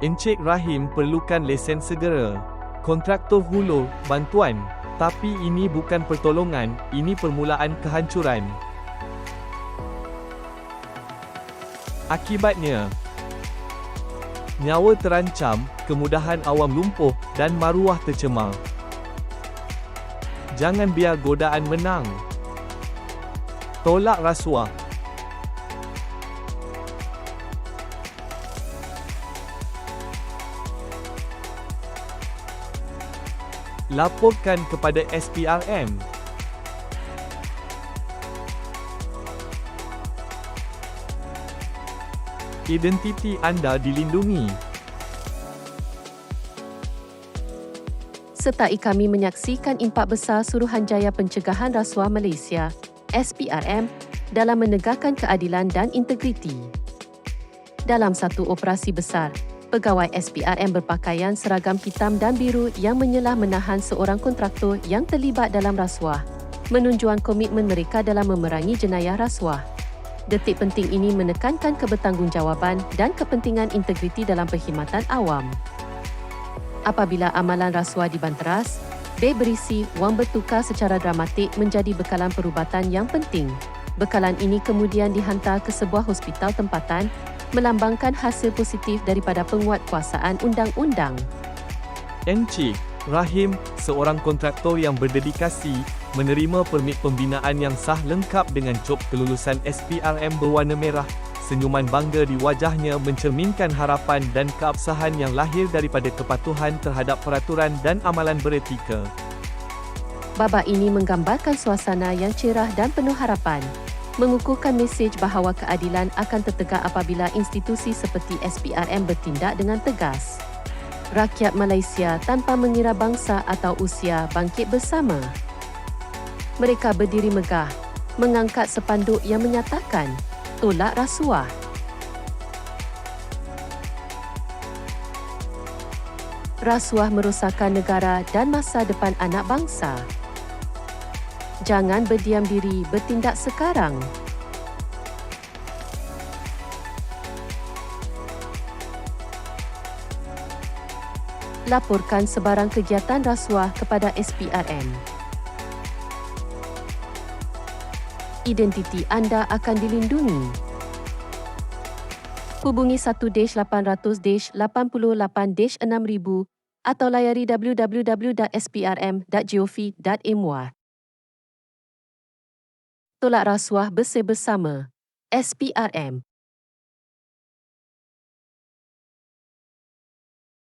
Encik Rahim perlukan lesen segera. Kontraktor hulur, bantuan. Tapi ini bukan pertolongan, ini permulaan kehancuran. Akibatnya, nyawa terancam, kemudahan awam lumpuh, dan maruah tercemar. Jangan biar godaan menang. Tolak rasuah. Laporkan kepada SPRM. Identiti anda dilindungi. Sertai kami menyaksikan impak besar Suruhanjaya Pencegahan Rasuah Malaysia, SPRM, dalam menegakkan keadilan dan integriti. Dalam satu operasi besar, pegawai SPRM berpakaian seragam hitam dan biru yang menyelah menahan seorang kontraktor yang terlibat dalam rasuah, menunjukkan komitmen mereka dalam memerangi jenayah rasuah. Detik penting ini menekankan kebertanggungjawab dan kepentingan integriti dalam perkhidmatan awam. Apabila amalan rasuah dibanteras, beg berisi wang bertukar secara dramatik menjadi bekalan perubatan yang penting. Bekalan ini kemudian dihantar ke sebuah hospital tempatan melambangkan hasil positif daripada penguatkuasaan undang-undang. Encik Rahim, seorang kontraktor yang berdedikasi, menerima permit pembinaan yang sah lengkap dengan cop kelulusan SPRM berwarna merah. Senyuman bangga di wajahnya mencerminkan harapan dan keabsahan yang lahir daripada kepatuhan terhadap peraturan dan amalan beretika. Babak ini menggambarkan suasana yang cerah dan penuh harapan. Mengukuhkan mesej bahawa keadilan akan tertegak apabila institusi seperti SPRM bertindak dengan tegas. Rakyat Malaysia tanpa mengira bangsa atau usia bangkit bersama. Mereka berdiri megah, mengangkat sepanduk yang menyatakan tolak rasuah. Rasuah merosakkan negara dan masa depan anak bangsa. Jangan berdiam diri, bertindak sekarang. Laporkan sebarang kegiatan rasuah kepada SPRM. Identiti anda akan dilindungi. Hubungi 1-800-88-6000 atau layari www.sprm.gov.my. Tolak rasuah bersama SPRM.